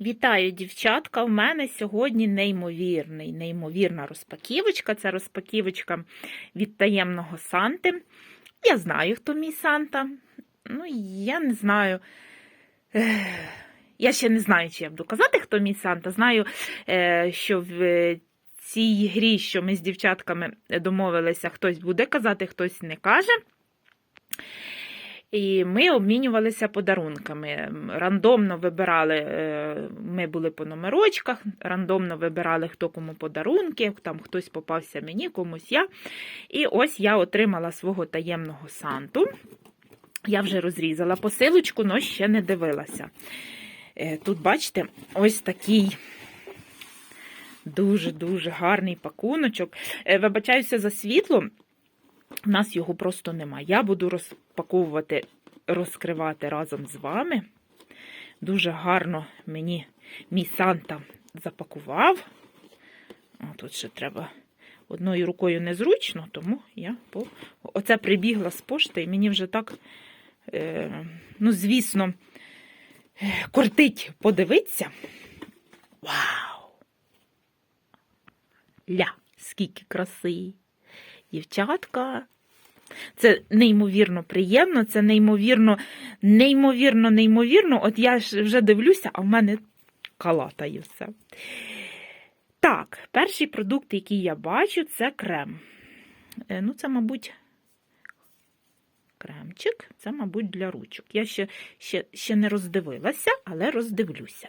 Вітаю, дівчатка! У мене сьогодні неймовірний, неймовірна розпаківочка. Це розпаківочка від таємного Санти. Я знаю, хто мій Санта. Ну, я не знаю. Я ще не знаю, чи я буду казати, хто мій Санта. Знаю, е, що в цій грі, що ми з дівчатками домовилися, хтось буде казати, хтось не каже. І ми обмінювалися подарунками. Рандомно вибирали, е, ми були по номерочках, рандомно вибирали, хто кому подарунки, там хтось попався мені, комусь я. І ось я отримала свого таємного санту. Я вже розрізала посилочку, але ще не дивилася. Е, Тут, бачите, ось такий. Дуже-дуже гарний пакуночок. Е, Вибачаюся за світло. У нас його просто нема. Я буду розпаковувати, розкривати разом з вами. Дуже гарно мені мій Санта запакував. Тут ще треба одною рукою незручно, тому я по... оце прибігла з пошти, і мені вже так, е... ну, звісно, кортить подивитися. Вау! Ля, скільки краси! Дівчатка. Це неймовірно приємно, це неймовірно, неймовірно, неймовірно. От я ж вже дивлюся, а в мене калатає все. Так, перший продукт, який я бачу, це крем. Е, Ну, це, мабуть, кремчик, це, мабуть, для ручок. Я ще, ще, ще не роздивилася, але роздивлюся.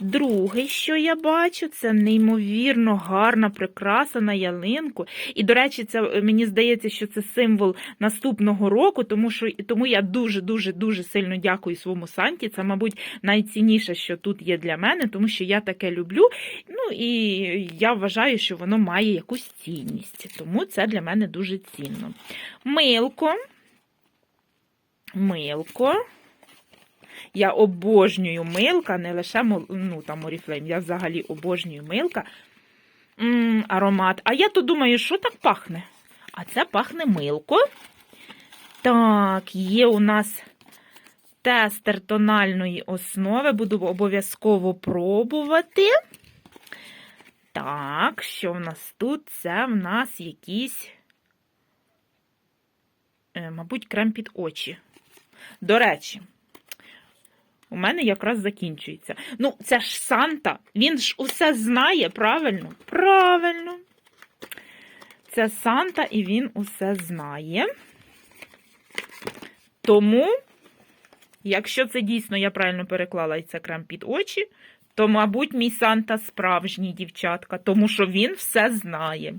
Другий, що я бачу, це неймовірно гарна прикраса на ялинку. І, до речі, це е, мені здається, що це символ наступного року, тому що тому я дуже-дуже дуже сильно дякую своєму Санті. Це, мабуть, найцінніше, що тут є для мене, тому що я таке люблю. Ну і я вважаю, що воно має якусь цінність. Тому це для мене дуже цінно. Милко. Милко. Я обожнюю милка, не лише ну, там, Oriflame, я взагалі обожнюю милка. М-м, аромат. А я то думаю, що так пахне? А це пахне милко. Так, є у нас тестер тональної основи. Буду обов'язково пробувати. Так, що в нас тут? Це в нас якийсь, е, мабуть, крем під очі. До речі, у мене якраз закінчується. Ну, це ж Санта, він ж усе знає, правильно? Правильно. Це Санта, і він усе знає. Тому, якщо це дійсно я правильно переклала і це крем під очі, то, мабуть, мій Санта справжній дівчатка, тому що він все знає.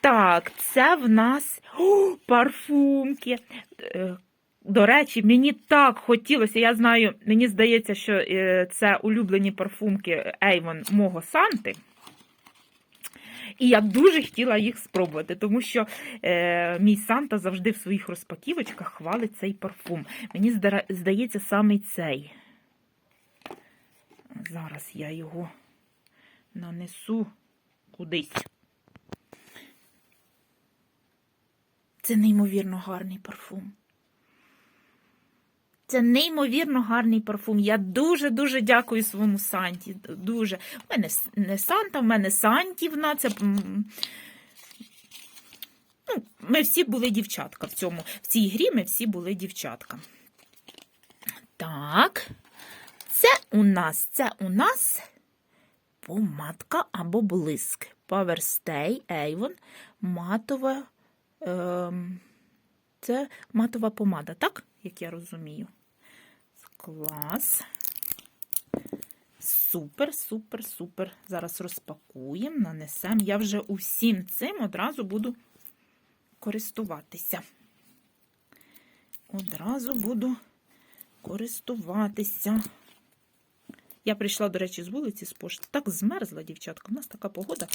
Так, це в нас О, парфумки. До речі, мені так хотілося, я знаю, мені здається, що е, це улюблені парфумки Avon мого Санти. І я дуже хотіла їх спробувати, тому що е, мій Санта завжди в своїх розпаківочках хвалить цей парфум. Мені здається, саме цей. Зараз я його нанесу кудись. Це неймовірно гарний парфум. Це неймовірно гарний парфум. Я дуже-дуже дякую своєму Санті. Дуже. У мене не Санта, в мене Сантівна. Це... Ну, Ми всі були дівчатка в цьому. В цій грі ми всі були дівчатка. Так, це у нас, це у нас помадка або блиск. Power Stay Avon матова. Ем, це матова помада, так? Як я розумію. Клас. Супер, супер, супер. Зараз розпакуємо, нанесемо. Я вже усім цим одразу буду користуватися. Одразу буду користуватися. Я прийшла, до речі, з вулиці з пошти. Так змерзла, дівчатка. У нас така погода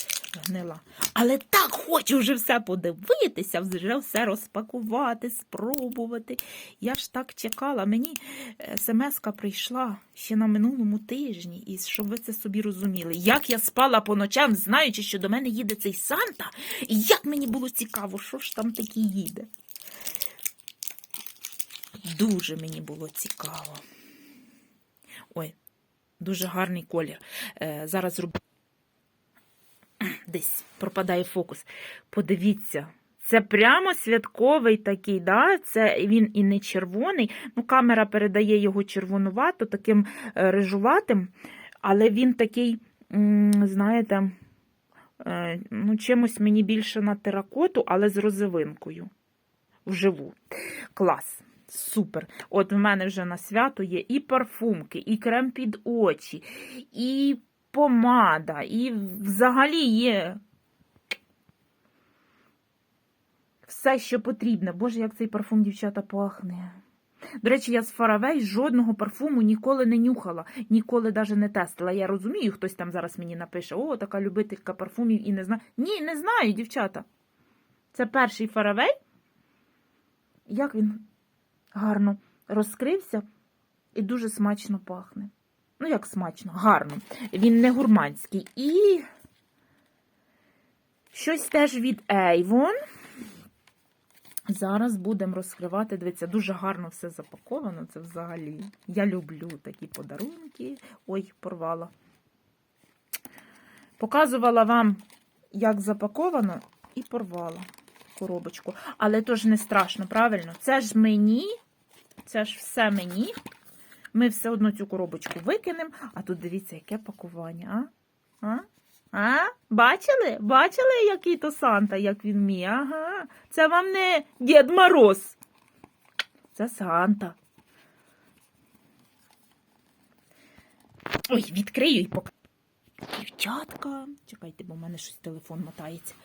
гнила. Але так хочу вже все подивитися, вже все розпакувати, спробувати. Я ж так чекала. Мені смс-ка прийшла ще на минулому тижні, і щоб ви це собі розуміли, як я спала по ночам, знаючи, що до мене їде цей Санта, і як мені було цікаво, що ж там таке їде. Дуже мені було цікаво. Ой, Дуже гарний колір. Е, зараз зроблю. Десь пропадає фокус. Подивіться. Це прямо святковий такий, да? це він і не червоний. Ну, камера передає його червонувато, таким е, рижуватим, але він такий, знаєте, е, ну, чимось мені більше на теракоту, але з розовинкою. Вживу. Клас. Супер. От в мене вже на свято є і парфумки, і крем під очі, і помада, і взагалі є все, що потрібно. Боже, як цей парфум, дівчата, пахне. До речі, я з Фаравей жодного парфуму ніколи не нюхала, ніколи навіть не тестила. Я розумію, хтось там зараз мені напише, о, така любителька парфумів і не знаю. Ні, не знаю, дівчата. Це перший Фаравей. Як він гарно розкрився і дуже смачно пахне. Ну, як смачно, гарно. Він не гурманський. І щось теж від Avon. Зараз будемо розкривати. Дивіться, дуже гарно все запаковано. Це взагалі. Я люблю такі подарунки. Ой, порвала. Показувала вам, як запаковано, і порвала коробочку. Але то ж не страшно, правильно? Це ж мені, це ж все мені. Ми все одно цю коробочку викинемо, а тут дивіться, яке пакування, а? А? А? Бачили? Бачили, який то Санта, як він вміє? Ага. Це вам не Дід Мороз. Це Санта. Ой, відкрию і покажу. Дівчатка, чекайте, бо в мене щось телефон мотається.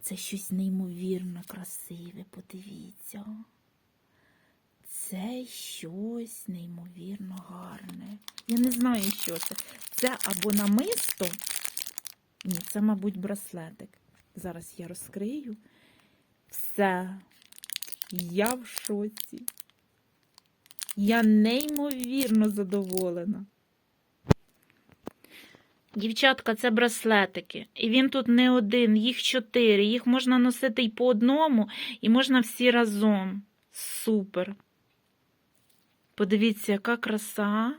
Це щось неймовірно красиве, подивіться. Це щось неймовірно гарне. Я не знаю, що це. Це або намисто. Ні, це, мабуть, браслетик. Зараз я розкрию. Все. Я в шоці. Я неймовірно задоволена. Дівчатка, це браслетики. І він тут не один, їх чотири. Їх можна носити і по одному, і можна всі разом. Супер. Подивіться, яка краса.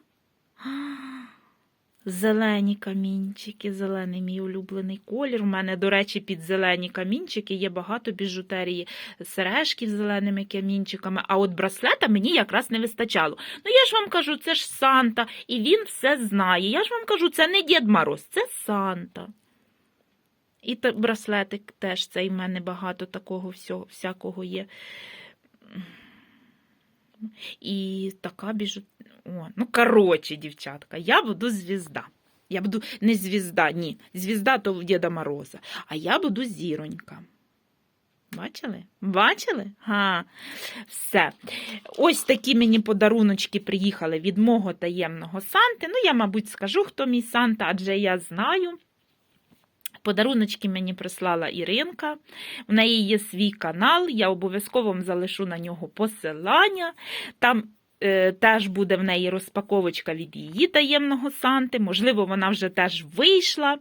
Зелені камінчики, зелений мій улюблений колір. У мене, до речі, під зелені камінчики є багато біжутерії, сережків з зеленими камінчиками, а от браслета мені якраз не вистачало. Ну, я ж вам кажу, це ж Санта, і він все знає. Я ж вам кажу, це не Дід Мороз, це Санта. І браслетик теж цей в мене багато такого всього, всякого є. І така біжу. О, ну, коротше, дівчатка, я буду звізда. Я буду не звізда, ні. Звізда то Діда Мороза, а я буду зіронька. Бачили? Бачили? Га. Все. Ось такі мені подаруночки приїхали від мого таємного Санти. Ну, я, мабуть, скажу, хто мій Санта, адже я знаю. Подаруночки мені прислала Іринка. В неї є свій канал, я обов'язково вам залишу на нього посилання. Там теж буде в неї розпаковочка від її таємного Санти. Можливо, вона вже теж вийшла.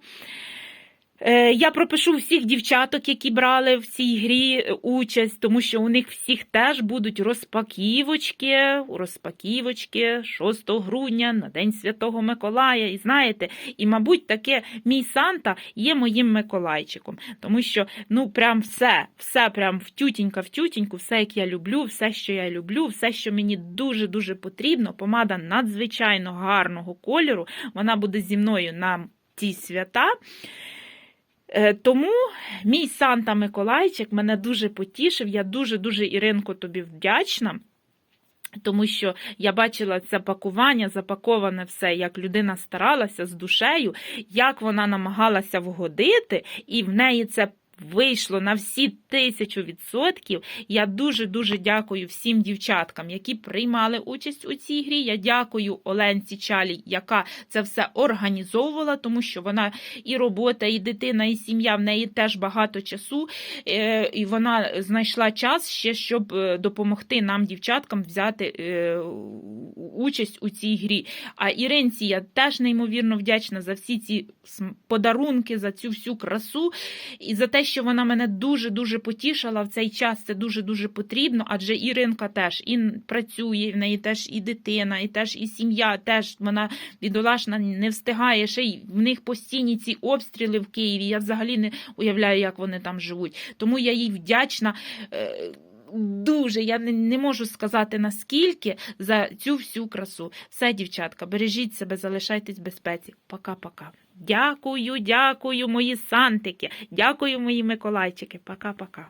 Е, Я пропишу всіх дівчаток, які брали в цій грі е, участь, тому що у них всіх теж будуть розпаківочки, розпаківочки 6 грудня на День Святого Миколая. І знаєте, і, мабуть, таке мій Санта є моїм Миколайчиком, тому що ну прям все, все прям в тютінька, в тютіньку, все, як я люблю, все, що я люблю, все, що мені дуже-дуже потрібно. Помада надзвичайно гарного кольору. Вона буде зі мною на ті свята. Е, Тому мій Санта Миколайчик мене дуже потішив. Я дуже-дуже, Іринко, тобі вдячна. Тому що я бачила це пакування, запаковане все, як людина старалася з душею, як вона намагалася вгодити, і в неї це вийшло на всі тисячу відсотків. Я дуже-дуже дякую всім дівчаткам, які приймали участь у цій грі. Я дякую Оленці Чалій, яка це все організовувала, тому що вона і робота, і дитина, і сім'я в неї теж багато часу. Е, І вона знайшла час ще, щоб е, допомогти нам, дівчаткам, взяти е, участь у цій грі. А Іринці я теж неймовірно вдячна за всі ці подарунки, за цю всю красу і за те, що вона мене дуже-дуже потішила в цей час, це дуже-дуже потрібно, адже Іринка теж і працює, в неї теж і дитина, і теж і сім'я, теж вона бідолашна не встигає. Ще й в них постійні ці обстріли в Києві. Я взагалі не уявляю, як вони там живуть. Тому я їй вдячна. е, Дуже, я не, не можу сказати наскільки за цю всю красу. Все, дівчатка, бережіть себе, залишайтесь в безпеці. Пока-пока. Дякую, дякую, мої сантики. Дякую, мої Миколайчики. Пока-пока.